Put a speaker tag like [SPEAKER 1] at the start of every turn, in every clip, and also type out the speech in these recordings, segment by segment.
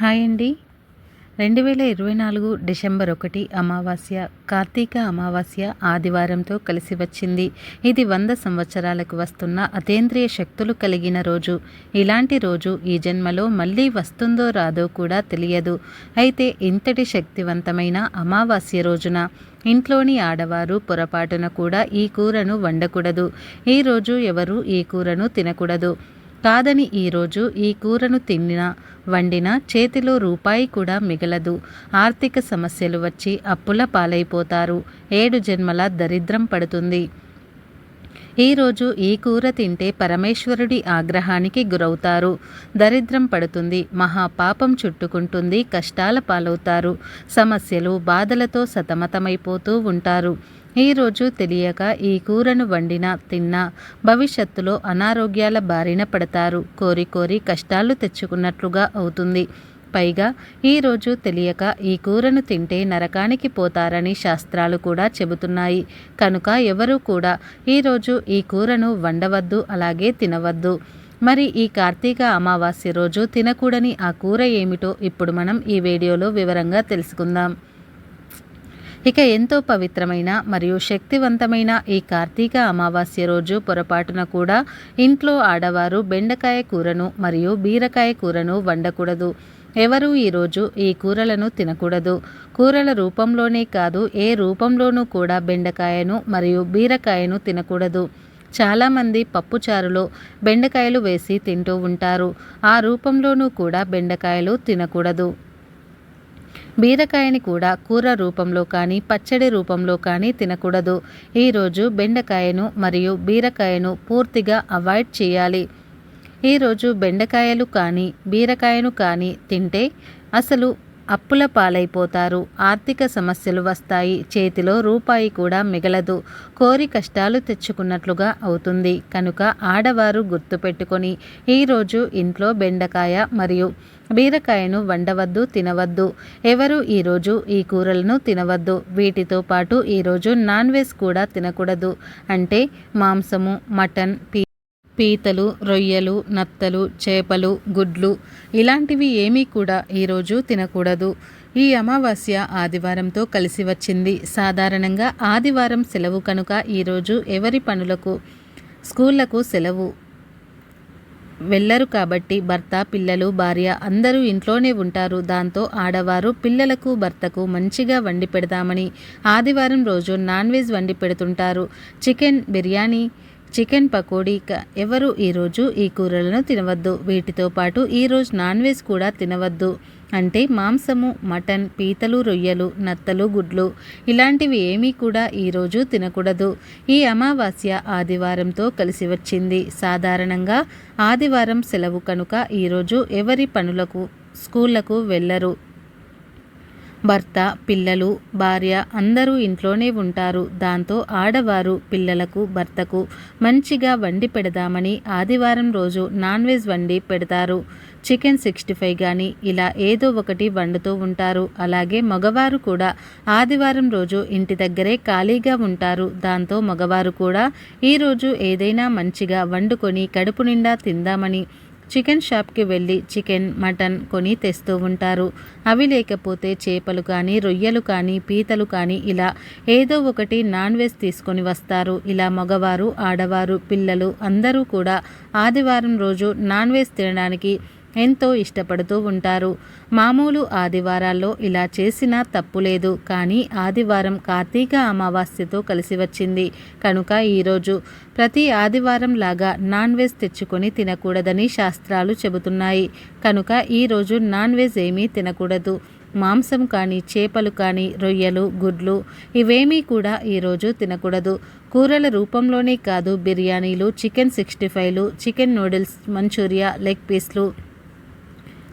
[SPEAKER 1] Hi అండి. రెండు వేల ఇరవై నాలుగు డిసెంబర్ ఒకటి అమావాస్య కార్తీక అమావాస్య ఆదివారంతో కలిసి వచ్చింది. ఇది వంద సంవత్సరాలకు వస్తున్న అతేంద్రియ శక్తులు కలిగిన రోజు. ఇలాంటి రోజు ఈ జన్మలో మళ్ళీ వస్తుందో రాదో కూడా తెలియదు. అయితే ఇంతటి శక్తివంతమైన అమావాస్య రోజున ఇంట్లోని ఆడవారు పొరపాటున కూడా ఈ కూరను వండకూడదు. ఈరోజు ఎవరు ఈ కూరను తినకూడదు. కాదని ఈరోజు ఈ కూరను తిన్న వండిన చేతిలో రూపాయి కూడా మిగలదు. ఆర్థిక సమస్యలు వచ్చి అప్పుల పాలైపోతారు. ఏడు జన్మల దరిద్రం పడుతుంది. ఈరోజు ఈ కూర తింటే పరమేశ్వరుడి ఆగ్రహానికి గురవుతారు. దరిద్రం పడుతుంది. మహాపాపం చుట్టుకుంటుంది. కష్టాల పాలవుతారు. సమస్యలు బాధలతో సతమతమైపోతూ ఉంటారు. ఈరోజు తెలియక ఈ కూరను వండినా తిన్నా భవిష్యత్తులో అనారోగ్యాల బారిన పడతారు. కోరి కోరి కష్టాలు తెచ్చుకున్నట్లుగా అవుతుంది. పైగా ఈరోజు తెలియక ఈ కూరను తింటే నరకానికి పోతారని శాస్త్రాలు కూడా చెబుతున్నాయి. కనుక ఎవరూ కూడా ఈరోజు ఈ కూరను వండవద్దు అలాగే తినవద్దు. మరి ఈ కార్తీక అమావాస్య రోజు తినకూడని ఆ కూర ఏమిటో ఇప్పుడు మనం ఈ వీడియోలో వివరంగా తెలుసుకుందాం. ఇక ఎంతో పవిత్రమైన మరియు శక్తివంతమైన ఈ కార్తీక అమావాస్య రోజు పొరపాటున కూడా ఇంట్లో ఆడవారు బెండకాయ కూరను మరియు బీరకాయ కూరను వండకూడదు. ఎవరూ ఈరోజు ఈ కూరలను తినకూడదు. కూరల రూపంలోనే కాదు ఏ రూపంలోనూ కూడా బెండకాయను మరియు బీరకాయను తినకూడదు. చాలామంది పప్పుచారులో బెండకాయలు వేసి తింటూ ఉంటారు. ఆ రూపంలోనూ కూడా బెండకాయలు తినకూడదు. బీరకాయని కూడా కూర రూపంలో కానీ పచ్చడి రూపంలో కానీ తినకూడదు. ఈరోజు బెండకాయను మరియు బీరకాయను పూర్తిగా అవాయిడ్ చేయాలి. ఈరోజు బెండకాయలు కానీ బీరకాయను కానీ తింటే అసలు అప్పుల పాలైపోతారు. ఆర్థిక సమస్యలు వస్తాయి. చేతిలో రూపాయి కూడా మిగలదు. కోరి కష్టాలు తెచ్చుకున్నట్లుగా అవుతుంది. కనుక ఆడవారు గుర్తుపెట్టుకొని ఈరోజు ఇంట్లో బెండకాయ మరియు బీరకాయను వండవద్దు తినవద్దు. ఎవరు ఈరోజు ఈ కూరలను తినవద్దు? వీటితో పాటు ఈరోజు నాన్ వెజ్ కూడా తినకూడదు. అంటే మాంసము మటన్ పీ పీతలు రొయ్యలు నత్తలు చేపలు గుడ్లు ఇలాంటివి ఏమీ కూడా ఈరోజు తినకూడదు. ఈ అమావాస్య ఆదివారంతో కలిసి వచ్చింది. సాధారణంగా ఆదివారం సెలవు కనుక ఈరోజు ఎవరి పనులకు స్కూళ్ళకు సెలవు? వెళ్ళరు కాబట్టి భర్త పిల్లలు భార్య అందరూ ఇంట్లోనే ఉంటారు. దాంతో ఆడవారు పిల్లలకు భర్తకు మంచిగా వండి పెడదామని ఆదివారం రోజు నాన్ వెజ్ వండి పెడుతుంటారు. చికెన్ బిర్యానీ చికెన్ పకోడీ ఎవరు ఈరోజు ఈ కూరలను తినవద్దు. వీటితో పాటు ఈరోజు నాన్ వెజ్ కూడా తినవద్దు. అంటే మాంసము మటన్ పీతలు రొయ్యలు నత్తలు గుడ్లు ఇలాంటివి ఏమీ కూడా ఈరోజు తినకూడదు. ఈ అమావాస్య ఆదివారంతో కలిసి వచ్చింది. సాధారణంగా ఆదివారం సెలవు కనుక ఈరోజు ఎవరి పనులకు స్కూళ్ళకు వెళ్ళరు. భర్త పిల్లలు భార్య అందరూ ఇంట్లోనే ఉంటారు. దాంతో ఆడవారు పిల్లలకు భర్తకు మంచిగా వండి పెడదామని ఆదివారం రోజు నాన్ వెజ్ వండి పెడతారు. చికెన్ సిక్స్టీ ఫైవ్ కానీ ఇలా ఏదో ఒకటి వండుతూ ఉంటారు. అలాగే మగవారు కూడా ఆదివారం రోజు ఇంటి దగ్గరే ఖాళీగా ఉంటారు. దాంతో మగవారు కూడా ఈరోజు ఏదైనా మంచిగా వండుకొని కడుపు నిండా తిందామని చికెన్ షాప్కి వెళ్ళి చికెన్ మటన్ కొని తెస్తూ ఉంటారు. అవి లేకపోతే చేపలు కానీ రొయ్యలు కానీ పీతలు కానీ ఇలా ఏదో ఒకటి నాన్ వెజ్ తీసుకొని వస్తారు. ఇలా మగవారు ఆడవారు పిల్లలు అందరూ కూడా ఆదివారం రోజు నాన్ వెజ్ తినడానికి ఎంతో ఇష్టపడుతూ ఉంటారు. మామూలు ఆదివారాల్లో ఇలా చేసినా తప్పులేదు కానీ ఆదివారం కార్తీక అమావాస్యతో కలిసి వచ్చింది. కనుక ఈరోజు ప్రతి ఆదివారం లాగా నాన్ వెజ్ తెచ్చుకొని తినకూడదని శాస్త్రాలు చెబుతున్నాయి. కనుక ఈరోజు నాన్ వెజ్ ఏమీ తినకూడదు. మాంసం కానీ చేపలు కానీ రొయ్యలు గుడ్లు ఇవేమీ కూడా ఈరోజు తినకూడదు. కూరల రూపంలోనే కాదు బిర్యానీలు చికెన్ సిక్స్టీ ఫైవ్లు చికెన్ నూడిల్స్ మంచూరియా లెగ్ పీస్లు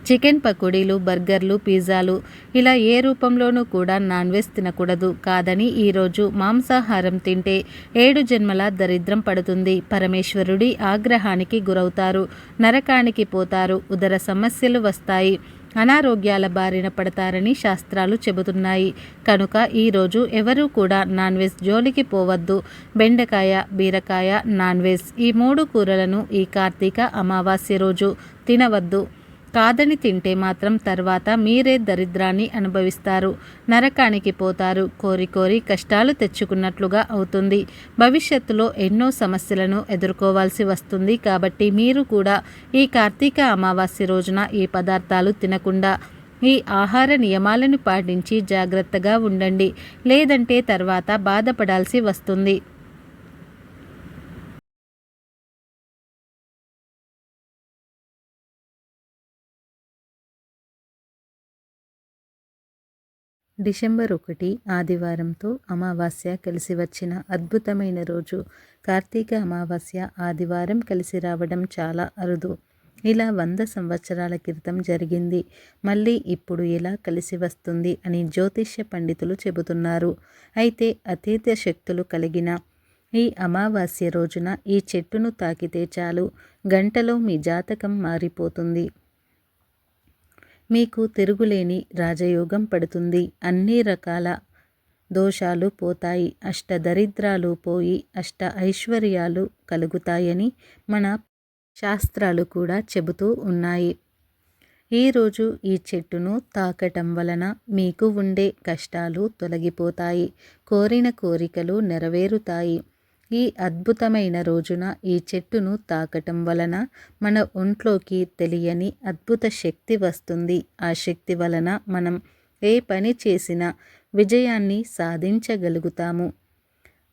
[SPEAKER 1] చికెన్ పకోడీలు బర్గర్లు పిజ్జాలు ఇలా ఏ రూపంలోనూ కూడా నాన్ వెజ్ తినకూడదు. కాదని ఈరోజు మాంసాహారం తింటే ఏడు జన్మల దరిద్రం పడుతుంది. పరమేశ్వరుడి ఆగ్రహానికి గురవుతారు నరకానికి పోతారు ఉదర సమస్యలు వస్తాయి అనారోగ్యాల బారిన పడతారని శాస్త్రాలు చెబుతున్నాయి. కనుక ఈరోజు ఎవరూ కూడా నాన్ వెజ్ జోలికి పోవద్దు. బెండకాయ బీరకాయ నాన్ వెజ్ ఈ మూడు కూరలను ఈ కార్తీక అమావాస్య రోజు తినవద్దు. కాదని తింటే మాత్రం తర్వాత మీరే దరిద్రాన్ని అనుభవిస్తారు. నరకానికి పోతారు. కోరి కోరి కష్టాలు తెచ్చుకున్నట్లుగా అవుతుంది. భవిష్యత్తులో ఎన్నో సమస్యలను ఎదుర్కోవాల్సి వస్తుంది కాబట్టి మీరు కూడా ఈ కార్తీక అమావాస్య రోజున ఈ పదార్థాలు తినకుండా ఈ ఆహార నియమాలను పాటించి జాగ్రత్తగా ఉండండి. లేదంటే తర్వాత బాధపడాల్సి వస్తుంది. డిసెంబర్ ఒకటి ఆదివారంతో అమావాస్య కలిసి వచ్చిన అద్భుతమైన రోజు. కార్తీక అమావాస్య ఆదివారం కలిసి రావడం చాలా అరుదు. ఇలా వంద సంవత్సరాల క్రితం జరిగింది. మళ్ళీ ఇప్పుడు ఎలా కలిసి వస్తుంది అని జ్యోతిష్య పండితులు చెబుతున్నారు. అయితే అతీత శక్తులు కలిగిన ఈ అమావాస్య రోజున ఈ చెట్టును తాకితే చాలు. గంటలో మీ జాతకం మారిపోతుంది. మీకు తిరుగులేని రాజయోగం పడుతుంది. అన్ని రకాల దోషాలు పోతాయి. అష్ట దరిద్రాలు పోయి అష్ట ఐశ్వర్యాలు కలుగుతాయని మన శాస్త్రాలు కూడా చెబుతూ ఉన్నాయి. ఈరోజు ఈ చెట్టును తాకటం వలన మీకు ఉండే కష్టాలు తొలగిపోతాయి. కోరిన కోరికలు నెరవేరుతాయి. ఈ అద్భుతమైన రోజున ఈ చెట్టును తాకటం వలన మన ఒంట్లోకి తెలియని అద్భుత శక్తి వస్తుంది. ఆ శక్తి వలన మనం ఏ పని చేసినా విజయాన్ని సాధించగలుగుతాము.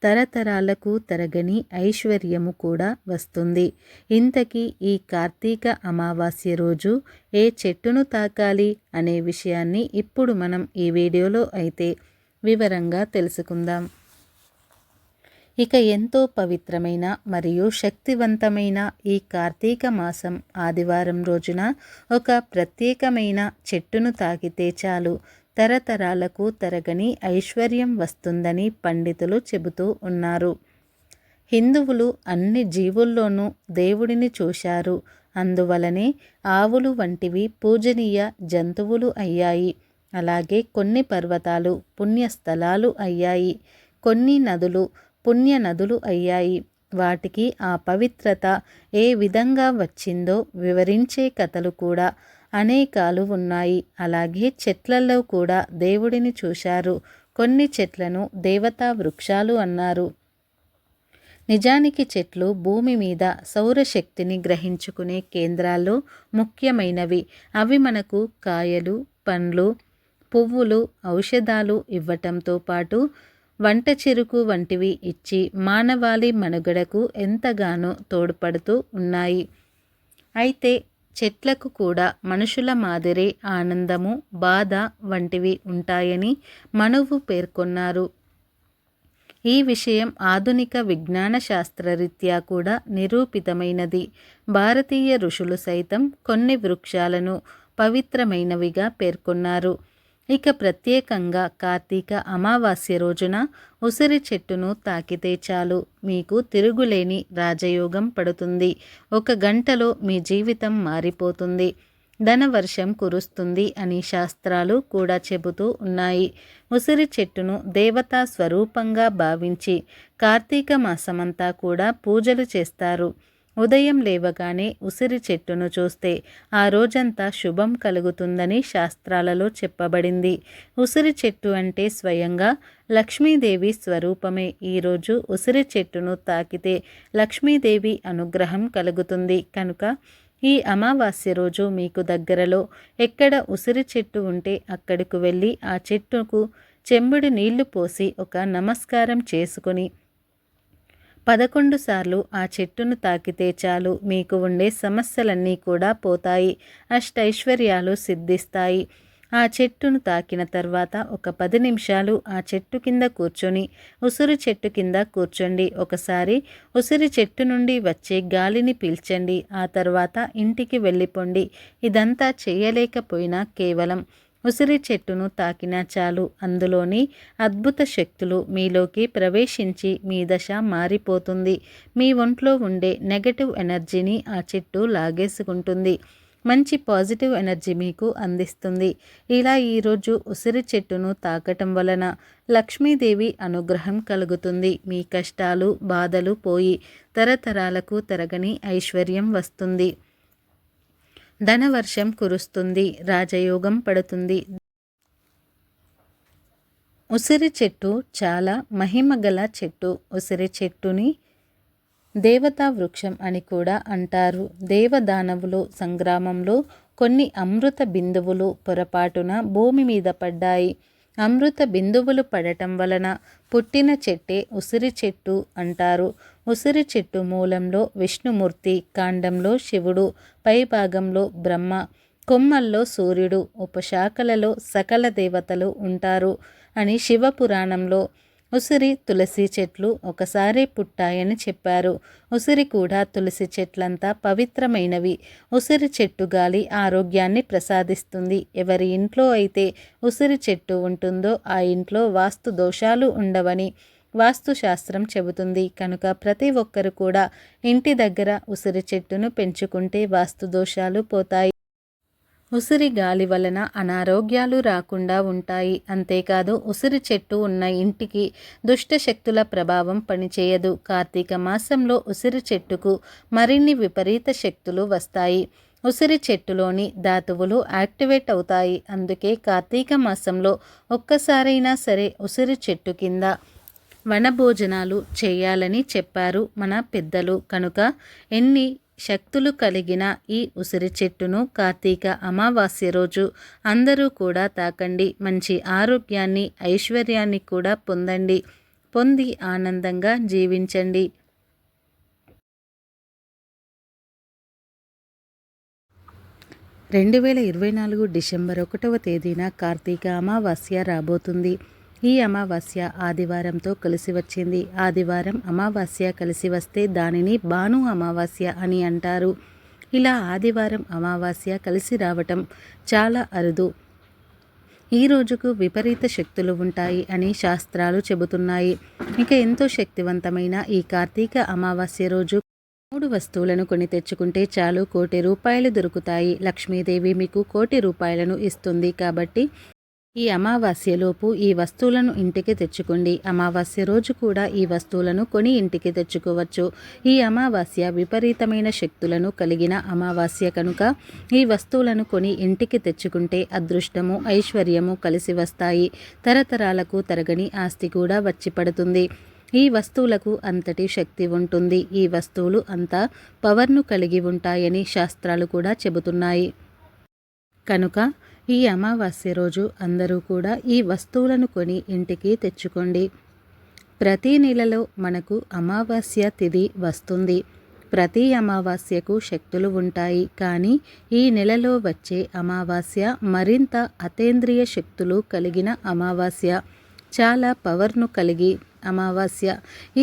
[SPEAKER 1] తరతరాలకు తరగని ఐశ్వర్యము కూడా వస్తుంది. ఇంతకీ ఈ కార్తీక అమావాస్య రోజు ఏ చెట్టును తాకాలి అనే విషయాన్ని ఇప్పుడు మనం ఈ వీడియోలో అయితే వివరంగా తెలుసుకుందాం. ఇక ఎంతో పవిత్రమైన మరియు శక్తివంతమైన ఈ కార్తీక మాసం ఆదివారం రోజున ఒక ప్రత్యేకమైన చెట్టును తాకితే చాలు. తరతరాలకు తరగని ఐశ్వర్యం వస్తుందని పండితులు చెబుతూ ఉన్నారు. హిందువులు అన్ని జీవుల్లోనూ దేవుడిని చూశారు. అందువలనే ఆవులు వంటివి పూజనీయ జంతువులు అయ్యాయి. అలాగే కొన్ని పర్వతాలు పుణ్యస్థలాలు అయ్యాయి. కొన్ని నదులు పుణ్య నదులు అయ్యాయి. వాటికి ఆ పవిత్రత ఏ విధంగా వచ్చిందో వివరించే కథలు కూడా అనేకాలు ఉన్నాయి. అలాగే చెట్లలో కూడా దేవుడిని చూశారు. కొన్ని చెట్లను దేవతా వృక్షాలు అన్నారు. నిజానికి చెట్లు భూమి మీద సౌరశక్తిని గ్రహించుకునే కేంద్రాల్లో ముఖ్యమైనవి. అవి మనకు కాయలు పండ్లు పువ్వులు ఔషధాలు ఇవ్వటంతో పాటు వంట చెరుకు వంటివి ఇచ్చి మానవాళి మనుగడకు ఎంతగానో తోడ్పడుతూ ఉన్నాయి. అయితే చెట్లకు కూడా మనుషుల మాదిరే ఆనందము బాధ వంటివి ఉంటాయని మనువు పేర్కొన్నారు. ఈ విషయం ఆధునిక విజ్ఞాన శాస్త్రరీత్యా కూడా నిరూపితమైనది. భారతీయ ఋషులు సైతం కొన్ని వృక్షాలను పవిత్రమైనవిగా పేర్కొన్నారు. ఇక ప్రత్యేకంగా కార్తీక అమావాస్య రోజున ఉసిరి చెట్టును తాకితే చాలు. మీకు తిరుగులేని రాజయోగం పడుతుంది. ఒక గంటలో మీ జీవితం మారిపోతుంది. ధనవర్షం కురుస్తుంది అని శాస్త్రాలు కూడా చెబుతూ ఉన్నాయి. ఉసిరి చెట్టును దేవతా స్వరూపంగా భావించి కార్తీక మాసమంతా కూడా పూజలు చేస్తారు. ఉదయం లేవగానే ఉసిరి చెట్టును చూస్తే ఆ రోజంతా శుభం కలుగుతుందని శాస్త్రాలలో చెప్పబడింది. ఉసిరి చెట్టు అంటే స్వయంగా లక్ష్మీదేవి స్వరూపమే. ఈరోజు ఉసిరి చెట్టును తాకితే లక్ష్మీదేవి అనుగ్రహం కలుగుతుంది. కనుక ఈ అమావాస్య రోజు మీకు దగ్గరలో ఎక్కడ ఉసిరి చెట్టు ఉంటే అక్కడికి వెళ్ళి ఆ చెట్టుకు చెంబుడు నీళ్ళు పోసి ఒక నమస్కారం చేసుకుని పదకొండు సార్లు ఆ చెట్టును తాకితే చాలు మీకు ఉండే సమస్యలన్నీ కూడా పోతాయి అష్టైశ్వర్యాలు సిద్ధిస్తాయి. ఆ చెట్టును తాకిన తర్వాత ఒక పది నిమిషాలు ఆ చెట్టు కింద కూర్చొని ఉసిరి చెట్టు కింద కూర్చోండి. ఒకసారి ఉసిరి చెట్టు నుండి వచ్చే గాలిని పీల్చండి. ఆ తర్వాత ఇంటికి వెళ్ళిపోండి. ఇదంతా చేయలేకపోయినా కేవలం ఉసిరి చెట్టును తాకినా చాలు. అందులోని అద్భుత శక్తులు మీలోకి ప్రవేశించి మీ దశ మారిపోతుంది. మీ ఒంట్లో ఉండే నెగటివ్ ఎనర్జీని ఆ చెట్టు లాగేసుకుంటుంది. మంచి పాజిటివ్ ఎనర్జీ మీకు అందిస్తుంది. ఇలా ఈరోజు ఉసిరి చెట్టును తాకటం వలన లక్ష్మీదేవి అనుగ్రహం కలుగుతుంది. మీ కష్టాలు బాధలు పోయి తరతరాలకు తరగని ఐశ్వర్యం వస్తుంది. ధనవర్షం కురుస్తుంది రాజయోగం పడుతుంది. ఉసిరి చెట్టు చాలా మహిమగల చెట్టు. ఉసిరి చెట్టుని దేవతా వృక్షం అని కూడా అంటారు. దేవదానవులు సంగ్రామంలో కొన్ని అమృత బిందువులు పొరపాటున భూమి మీద పడ్డాయి. అమృత బిందువులు పడటం వలన పుట్టిన చెట్టే ఉసిరి చెట్టు అంటారు. ఉసిరి చెట్టు మూలంలో విష్ణుమూర్తి కాండంలో శివుడు పైభాగంలో బ్రహ్మ కొమ్మల్లో సూర్యుడు ఉపశాఖలలో సకల దేవతలు ఉంటారు అని శివపురాణంలో ఉసిరి తులసి చెట్లు ఒకసారి పుట్టాయని చెప్పారు. ఉసిరి కూడా తులసి చెట్లంతా పవిత్రమైనవి. ఉసిరి చెట్టు గాలి ఆరోగ్యాన్ని ప్రసాదిస్తుంది. ఎవరి ఇంట్లో అయితే ఉసిరి చెట్టు ఉంటుందో ఆ ఇంట్లో వాస్తు దోషాలు ఉండవని వాస్తుశాస్త్రం చెబుతుంది. కనుక ప్రతి ఒక్కరు కూడా ఇంటి దగ్గర ఉసిరి చెట్టును పెంచుకుంటే వాస్తు దోషాలు పోతాయి. ఉసిరి గాలి వలన అనారోగ్యాలు రాకుండా ఉంటాయి. అంతేకాదు ఉసిరి చెట్టు ఉన్న ఇంటికి దుష్ట శక్తుల ప్రభావం పనిచేయదు. కార్తీక మాసంలో ఉసిరి చెట్టుకు మరిన్ని విపరీత శక్తులు వస్తాయి. ఉసిరి చెట్టులోని ధాతువులు యాక్టివేట్ అవుతాయి. అందుకే కార్తీక మాసంలో ఒక్కసారైనా సరే ఉసిరి చెట్టు కింద వనభోజనాలు చేయాలని చెప్పారు మన పెద్దలు. కనుక ఎన్ని శక్తులు కలిగిన ఈ ఉసిరి చెట్టును కార్తీక అమావాస్య రోజు అందరూ కూడా తాకండి. మంచి ఆరోగ్యాన్ని ఐశ్వర్యాన్ని కూడా పొందండి. పొంది ఆనందంగా జీవించండి. రెండు వేల ఇరవై నాలుగు డిసెంబర్ ఒకటవ తేదీన కార్తీక అమావాస్య రాబోతుంది. ఈ అమావాస్య ఆదివారంతో కలిసి వచ్చింది. ఆదివారం అమావాస్య కలిసి వస్తే దానిని భాను అమావాస్య అని అంటారు. ఇలా ఆదివారం అమావాస్య కలిసి రావటం చాలా అరుదు. ఈ రోజుకు విపరీత శక్తులు ఉంటాయి అని శాస్త్రాలు చెబుతున్నాయి. ఇక ఎంతో శక్తివంతమైన ఈ కార్తీక అమావాస్య రోజు మూడు వస్తువులను కొని తెచ్చుకుంటే చాలు కోటి రూపాయలు దొరుకుతాయి. లక్ష్మీదేవి మీకు కోటి రూపాయలను ఇస్తుంది కాబట్టి ఈ అమావాస్యలోపు ఈ వస్తువులను ఇంటికి తెచ్చుకోండి. అమావాస్య రోజు కూడా ఈ వస్తువులను కొని ఇంటికి తెచ్చుకోవచ్చు. ఈ అమావాస్య విపరీతమైన శక్తులను కలిగిన అమావాస్య కనుక ఈ వస్తువులను కొని ఇంటికి తెచ్చుకుంటే అదృష్టము ఐశ్వర్యము కలిసి వస్తాయి. తరతరాలకు తరగని ఆస్తి కూడా వచ్చి పడుతుంది. ఈ వస్తువులకు అంతటి శక్తి ఉంటుంది. ఈ వస్తువులు అంత పవర్ను కలిగి ఉంటాయని శాస్త్రాలు కూడా చెబుతున్నాయి. కనుక ఈ అమావాస్య రోజు అందరూ కూడా ఈ వస్తువులను కొని ఇంటికి తెచ్చుకోండి. ప్రతి నెలలో మనకు అమావాస్య తిథి వస్తుంది. ప్రతి అమావాస్యకు శక్తులు ఉంటాయి. కానీ ఈ నెలలో వచ్చే అమావాస్య మరింత అతేంద్రియ శక్తులు కలిగిన అమావాస్య. చాలా పవర్ను కలిగి అమావాస్య.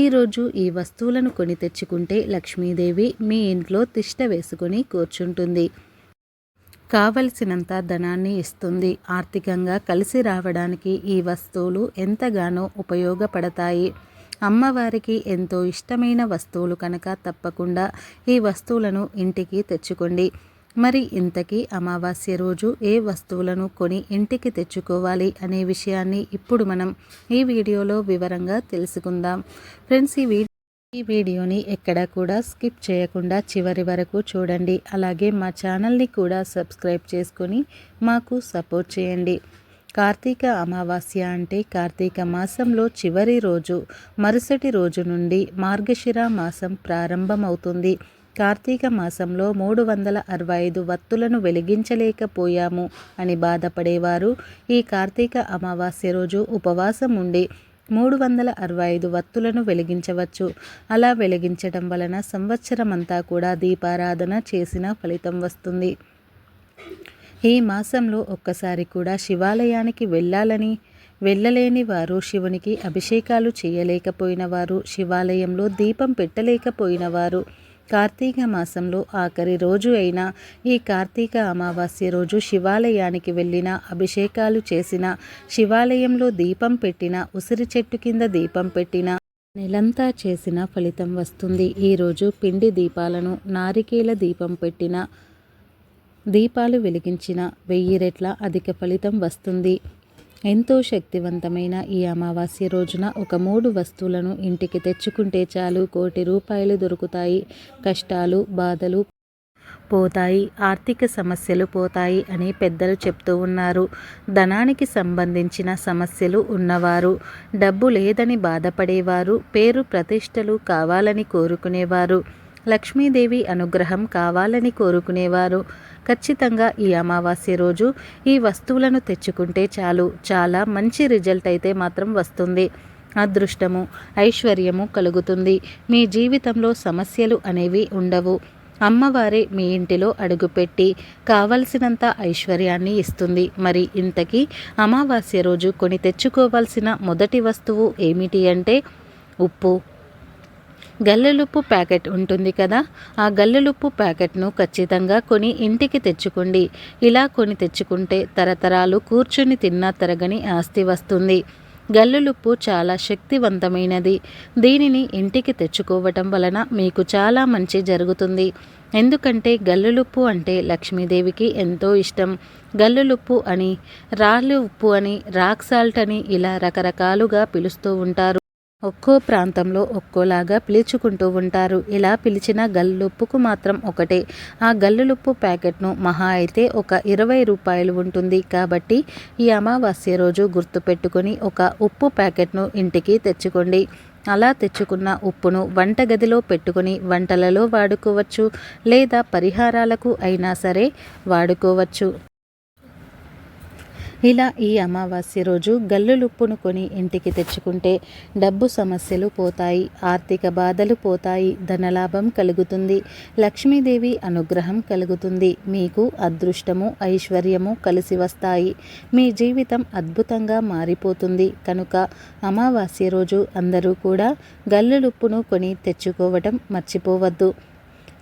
[SPEAKER 1] ఈరోజు ఈ వస్తువులను కొని తెచ్చుకుంటే లక్ష్మీదేవి మీ ఇంట్లో తిష్ట వేసుకొని కూర్చుంటుంది. కావలసినంత ధనాన్ని ఇస్తుంది. ఆర్థికంగా కలిసి రావడానికి ఈ వస్తువులు ఎంతగానో ఉపయోగపడతాయి. అమ్మవారికి ఎంతో ఇష్టమైన వస్తువులు కనుక తప్పకుండా ఈ వస్తువులను ఇంటికి తెచ్చుకోండి. మరి ఇంతకీ అమావాస్య రోజు ఏ వస్తువులను కొని ఇంటికి తెచ్చుకోవాలి అనే విషయాన్ని ఇప్పుడు మనం ఈ వీడియోలో వివరంగా తెలుసుకుందాం. ఫ్రెండ్స్ ఈ వీడియో ఈ వీడియోని ఎక్కడ కూడా స్కిప్ చేయకుండా చివరి వరకు చూడండి. అలాగే మా ఛానల్ని కూడా సబ్స్క్రైబ్ చేసుకొని మాకు సపోర్ట్ చేయండి. కార్తీక అమావాస్య అంటే కార్తీక మాసంలో చివరి రోజు మరుసటి రోజు నుండి మార్గశిర మాసం ప్రారంభమవుతుంది. కార్తీక మాసంలో మూడు వందల అరవై ఐదు వత్తులను వెలిగించలేకపోయాము అని బాధపడేవారు. ఈ కార్తీక అమావాస్య రోజు ఉపవాసం ఉండి మూడు వందల అరవై ఐదు వత్తులను వెలిగించవచ్చు. అలా వెలిగించడం వలన సంవత్సరం అంతా కూడా దీపారాధన చేసిన ఫలితం వస్తుంది. ఈ మాసంలో ఒక్కసారి కూడా శివాలయానికి వెళ్ళాలని వెళ్ళలేని వారు శివునికి అభిషేకాలు చేయలేకపోయిన వారు శివాలయంలో దీపం పెట్టలేకపోయిన వారు కార్తీక మాసంలో ఆఖరి రోజు అయిన ఈ కార్తీక అమావాస్య రోజు శివాలయానికి వెళ్ళిన అభిషేకాలు చేసిన శివాలయంలో దీపం పెట్టిన ఉసిరి చెట్టు కింద దీపం పెట్టిన నెలంతా చేసిన ఫలితం వస్తుంది. ఈరోజు పిండి దీపాలను నారికేల దీపం పెట్టిన దీపాలు వెలిగించిన వెయ్యి రెట్ల అధిక ఫలితం వస్తుంది. ఎంతో శక్తివంతమైన ఈ అమావాస్య రోజున ఒక మూడు వస్తువులను ఇంటికి తెచ్చుకుంటే చాలు. కోటి రూపాయలు దొరుకుతాయి. కష్టాలు బాధలు పోతాయి. ఆర్థిక సమస్యలు పోతాయి అని పెద్దలు చెప్తూ ఉన్నారు. ధనానికి సంబంధించిన సమస్యలు ఉన్నవారు డబ్బు లేదని బాధపడేవారు పేరు ప్రతిష్టలు కావాలని కోరుకునేవారు లక్ష్మీదేవి అనుగ్రహం కావాలని కోరుకునేవారు ఖచ్చితంగా ఈ అమావాస్య రోజు ఈ వస్తువులను తెచ్చుకుంటే చాలు. చాలా మంచి రిజల్ట్ అయితే మాత్రం వస్తుంది. అదృష్టము ఐశ్వర్యము కలుగుతుంది. మీ జీవితంలో సమస్యలు అనేవి ఉండవు. అమ్మవారే మీ ఇంటిలో అడుగుపెట్టి కావలసినంత ఐశ్వర్యాన్ని ఇస్తుంది. మరి ఇంతకీ అమావాస్య రోజు కొని తెచ్చుకోవాల్సిన మొదటి వస్తువు ఏమిటి అంటే ఉప్పు. గల్లెలుప్పు ప్యాకెట్ ఉంటుంది కదా ఆ గల్లెలుప్పు ప్యాకెట్ను ఖచ్చితంగా కొని ఇంటికి తెచ్చుకోండి. ఇలా కొని తెచ్చుకుంటే తరతరాలు కూర్చుని తిన్నా తరగని ఆస్తి వస్తుంది. గల్లులుప్పు చాలా శక్తివంతమైనది. దీనిని ఇంటికి తెచ్చుకోవటం వలన మీకు చాలా మంచి జరుగుతుంది. ఎందుకంటే గల్లులుప్పు అంటే లక్ష్మీదేవికి ఎంతో ఇష్టం. గల్లులుప్పు అని రాళ్ళు ఉప్పు అని రాక్ సాల్ట్ అని ఇలా రకరకాలుగా పిలుస్తూ ఉంటారు. ఒక్కో ప్రాంతంలో ఒక్కోలాగా పిలుచుకుంటూ ఉంటారు. ఇలా పిలిచిన గల్లుప్పుకు మాత్రం ఒకటే. ఆ గల్లులుప్పు ప్యాకెట్ను మహా అయితే ఒక ఇరవై రూపాయలు ఉంటుంది. కాబట్టి ఈ అమావాస్య రోజు గుర్తుపెట్టుకొని ఒక ఉప్పు ప్యాకెట్ను ఇంటికి తెచ్చుకోండి. అలా తెచ్చుకున్న ఉప్పును వంటగదిలో పెట్టుకుని వంటలలో వాడుకోవచ్చు. లేదా పరిహారాలకు అయినా సరే వాడుకోవచ్చు. ఇలా ఈ అమావాస్య రోజు గల్లులుప్పును కొని ఇంటికి తెచ్చుకుంటే డబ్బు సమస్యలు పోతాయి ఆర్థిక బాధలు పోతాయి ధనలాభం కలుగుతుంది లక్ష్మీదేవి అనుగ్రహం కలుగుతుంది మీకు అదృష్టము ఐశ్వర్యము కలిసి వస్తాయి. మీ జీవితం అద్భుతంగా మారిపోతుంది. కనుక అమావాస్య రోజు అందరూ కూడా గల్లులుప్పును కొని తెచ్చుకోవటం మర్చిపోవద్దు.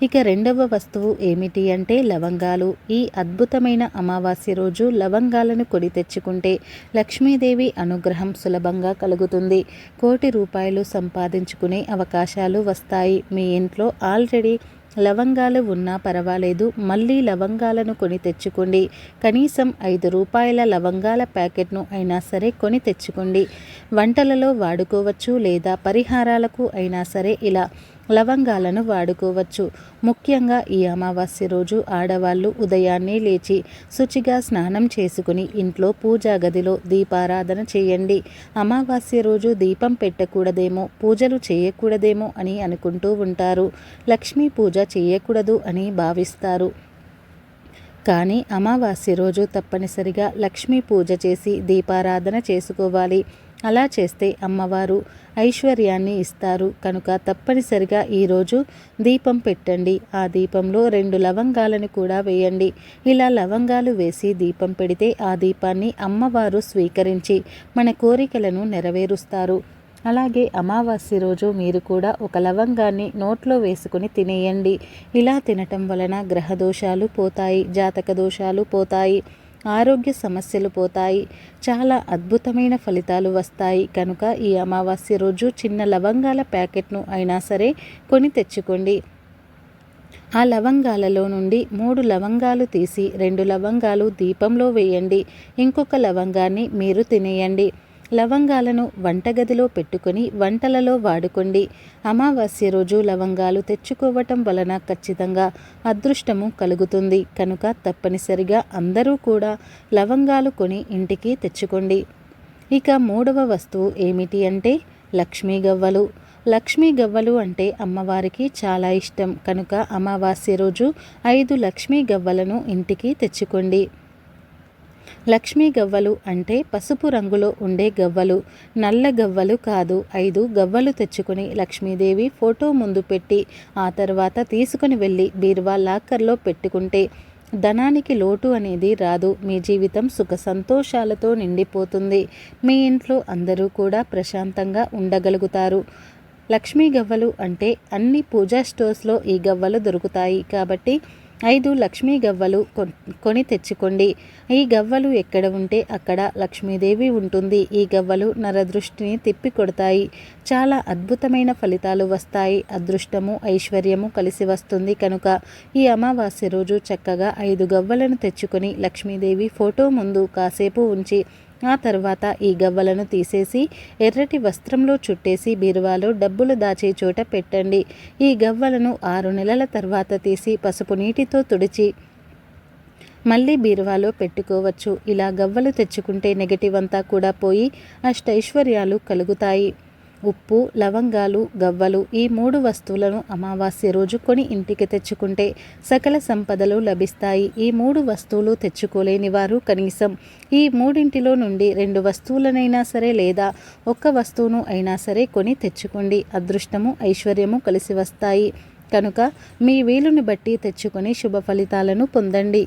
[SPEAKER 1] ఇక రెండవ వస్తువు ఏమిటి అంటే లవంగాలు. ఈ అద్భుతమైన అమావాస్య రోజు లవంగాలను కొడి తెచ్చుకుంటే లక్ష్మీదేవి అనుగ్రహం సులభంగా కలుగుతుంది. కోటి రూపాయలు సంపాదించుకునే అవకాశాలు వస్తాయి. మీ ఇంట్లో ఆల్రెడీ లవంగాలు ఉన్నా పర్వాలేదు. మళ్ళీ లవంగాలను కొని తెచ్చుకోండి. కనీసం ఐదు రూపాయల లవంగాల ప్యాకెట్ను అయినా సరే కొని తెచ్చుకోండి. వంటలలో వాడుకోవచ్చు లేదా పరిహారాలకు అయినా సరే ఇలా లవంగాలను వాడుకోవచ్చు. ముఖ్యంగా ఈ అమావాస్య రోజు ఆడవాళ్ళు ఉదయాన్నే లేచి శుచిగా స్నానం చేసుకుని ఇంట్లో పూజా గదిలో దీపారాధన చేయండి. అమావాస్య రోజు దీపం పెట్టకూడదేమో పూజలు చేయకూడదేమో అని అనుకుంటూ ఉంటారు. లక్ష్మీ పూజ చేయకూడదు అని భావిస్తారు. కానీ అమావాస్య రోజు తప్పనిసరిగా లక్ష్మీ పూజ చేసి దీపారాధన చేసుకోవాలి. అలా చేస్తే అమ్మవారు ఐశ్వర్యాన్ని ఇస్తారు. కనుక తప్పనిసరిగా ఈరోజు దీపం పెట్టండి. ఆ దీపంలో రెండు లవంగాలను కూడా వేయండి. ఇలా లవంగాలు వేసి దీపం పెడితే ఆ దీపాన్ని అమ్మవారు స్వీకరించి మన కోరికలను నెరవేరుస్తారు. అలాగే అమావాస్య రోజు మీరు కూడా ఒక లవంగాన్ని నోట్లో వేసుకుని తినేయండి. ఇలా తినటం వలన గ్రహ దోషాలు పోతాయి జాతక దోషాలు పోతాయి. ఆరోగ్య సమస్యలు పోతాయి. చాలా అద్భుతమైన ఫలితాలు వస్తాయి. కనుక ఈ అమావాస్య రోజు చిన్న లవంగాల ప్యాకెట్ను అయినా సరే కొని తెచ్చుకోండి. ఆ లవంగాలలో నుండి మూడు లవంగాలు తీసి రెండు లవంగాలు దీపంలో వేయండి. ఇంకొక లవంగాన్ని మీరు తినేయండి. లవంగాలను వంటగదిలో పెట్టుకొని వంటలలో వాడుకోండి. అమావాస్య రోజు లవంగాలు తెచ్చుకోవటం వలన ఖచ్చితంగా అదృష్టము కలుగుతుంది. కనుక తప్పనిసరిగా అందరూ కూడా లవంగాలు కొని ఇంటికి తెచ్చుకోండి. ఇక మూడవ వస్తువు ఏమిటి అంటే లక్ష్మీ గవ్వలు. లక్ష్మీ గవ్వలు అంటే అమ్మవారికి చాలా ఇష్టం. కనుక అమావాస్య రోజు ఐదు లక్ష్మీ గవ్వలను ఇంటికి తెచ్చుకోండి. లక్ష్మీ గవ్వలు అంటే పసుపు రంగులో ఉండే గవ్వలు నల్ల గవ్వలు కాదు. ఐదు గవ్వలు తెచ్చుకొని లక్ష్మీదేవి ఫోటో ముందు పెట్టి ఆ తర్వాత తీసుకుని వెళ్ళి బీరువా లాకర్లో పెట్టుకుంటే ధనానికి లోటు అనేది రాదు. మీ జీవితం సుఖ సంతోషాలతో నిండిపోతుంది. మీ ఇంట్లో అందరూ కూడా ప్రశాంతంగా ఉండగలుగుతారు. లక్ష్మీ గవ్వలు అంటే అన్ని పూజా స్టోర్స్లో ఈ గవ్వలు దొరుకుతాయి. కాబట్టి ఐదు లక్ష్మీ గవ్వలు కొని తెచ్చుకోండి. ఈ గవ్వలు ఎక్కడ ఉంటే అక్కడ లక్ష్మీదేవి ఉంటుంది. ఈ గవ్వలు నరదృష్టిని తిప్పి కొడతాయి. చాలా అద్భుతమైన ఫలితాలు వస్తాయి. అదృష్టము ఐశ్వర్యము కలిసి వస్తుంది కనుక ఈ అమావాస్య రోజు చక్కగా ఐదు గవ్వలను తెచ్చుకొని లక్ష్మీదేవి ఫోటో ముందు కాసేపు ఉంచి ఆ తర్వాత ఈ గవ్వలను తీసేసి ఎర్రటి వస్త్రంలో చుట్టేసి బీరువాలో డబ్బులు దాచే చోట పెట్టండి. ఈ గవ్వలను ఆరు నెలల తర్వాత తీసి పసుపు నీటితో తుడిచి మళ్ళీ బీరువాలో పెట్టుకోవచ్చు. ఇలా గవ్వలు తెచ్చుకుంటే నెగటివ్ అంతా కూడా పోయి అష్టైశ్వర్యాలు కలుగుతాయి. ఉప్పు లవంగాలు గవ్వలు ఈ మూడు వస్తువులను అమావాస్య రోజు కొని ఇంటికి తెచ్చుకుంటే సకల సంపదలు లభిస్తాయి. ఈ మూడు వస్తువులు తెచ్చుకోలేని వారు కనీసం ఈ మూడింటిలో నుండి రెండు వస్తువులనైనా సరే లేదా ఒక్క వస్తువును అయినా సరే కొని తెచ్చుకోండి. అదృష్టము ఐశ్వర్యము కలిసి వస్తాయి. కనుక మీ వీలుని బట్టి తెచ్చుకొని శుభ ఫలితాలను పొందండి.